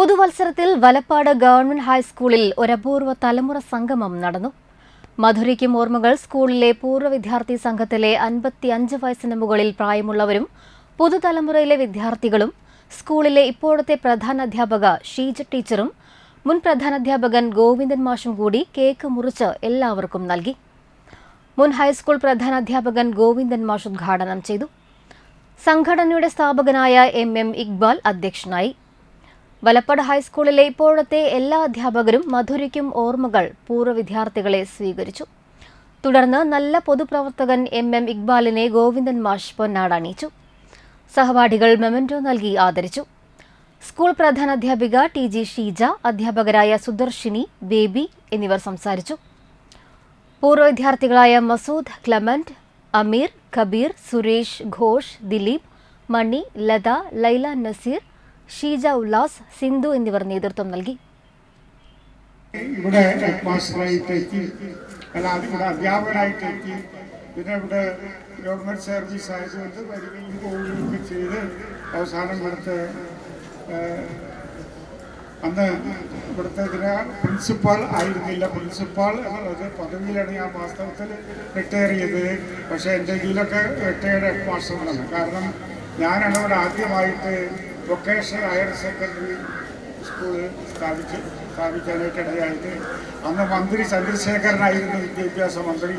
പുതുവത്സരത്തിൽ Valappad government ഹൈസ്കൂളിൽ ഒരപൂർവ തലമുറ സംഗമം നടന്നു. മധുരയ്ക്കും ഓർമ്മകൾ സ്കൂളിലെ പൂർവ വിദ്യാർത്ഥി സംഘത്തിലെ അൻപത്തിയഞ്ച് വയസ്സിന് മുകളിൽ പ്രായമുള്ളവരും പുതുതലമുറയിലെ വിദ്യാർത്ഥികളും സ്കൂളിലെ ഇപ്പോഴത്തെ പ്രധാനാധ്യാപക ഷീജ ടീച്ചറും മുൻ പ്രധാനാധ്യാപകൻ ഗോവിന്ദൻ മാഷും കൂടി കേക്ക് മുറിച്ച് എല്ലാവർക്കും നൽകി. മുൻ ഹൈസ്കൂൾ പ്രധാനാധ്യാപകൻ ഗോവിന്ദൻ മാഷ് ഉദ്ഘാടനം ചെയ്തു. സംഘടനയുടെ സ്ഥാപകനായ എം എം ഇക്ബാൽ അധ്യക്ഷനായി. വലപ്പട് ഹൈസ്കൂളിലെ ഇപ്പോഴത്തെ എല്ലാ അധ്യാപകരും മധുരയ്ക്കും ഓർമ്മകൾ പൂർവ വിദ്യാർത്ഥികളെ സ്വീകരിച്ചു. തുടർന്ന് നല്ല പൊതുപ്രവർത്തകൻ എം എം ഇക്ബാലിനെ ഗോവിന്ദൻ മാഷ് പൊന്നാട് അണിയിച്ചു. സഹപാഠികൾ മെമന്റോ നൽകി ആദരിച്ചു. സ്കൂൾ പ്രധാനാധ്യാപിക ടി ജി ഷീജ അധ്യാപകരായ സുദർശിനി ബേബി എന്നിവർ സംസാരിച്ചു. പൂർവ വിദ്യാർത്ഥികളായ മസൂദ് ക്ലമന്റ് അമീർ കബീർ സുരേഷ് ഘോഷ് ദിലീപ് മണി ലത ലൈല നസീർ ഷീജ ഉല്ലാസ് സിന്ധു എന്നിവർ നേതൃത്വം നൽകി. ഇവിടെ ഹെഡ് മാസ്റ്ററായിട്ട് എത്തി അല്ല ഇവിടെ അധ്യാപകനായിട്ട് എത്തി പിന്നെ ഇവിടെ ഗവൺമെന്റ് സർവീസ് ആയതുകൊണ്ട് വരികയും പോവുകയും ഒക്കെ ചെയ്ത് അവസാനം ഇവിടുത്തെ അന്ന് ഇവിടുത്തെ പ്രിൻസിപ്പാൾ ആയിരുന്നില്ല. പ്രിൻസിപ്പാൾ എന്നുള്ളത് പദവിയിലാണ് ഞാൻ വാസ്തവത്തിൽ റിട്ടയർ ചെയ്തത്. പക്ഷേ എന്റെ ഇതിലൊക്കെ റിട്ടയർഡ് ഹെഡ് മാസ്റ്ററാണ് കാരണം ഞാനാണ് ഇവിടെ ആദ്യമായിട്ട് വൊക്കേഷണൽ ഹയർ സെക്കൻഡറി സ്കൂൾ സ്ഥാപിച്ച് സ്ഥാപിക്കാനായിട്ട് ഇടയായിട്ട് അന്ന് മന്ത്രി ചന്ദ്രശേഖരനായിരുന്നു വിദ്യാഭ്യാസ മന്ത്രി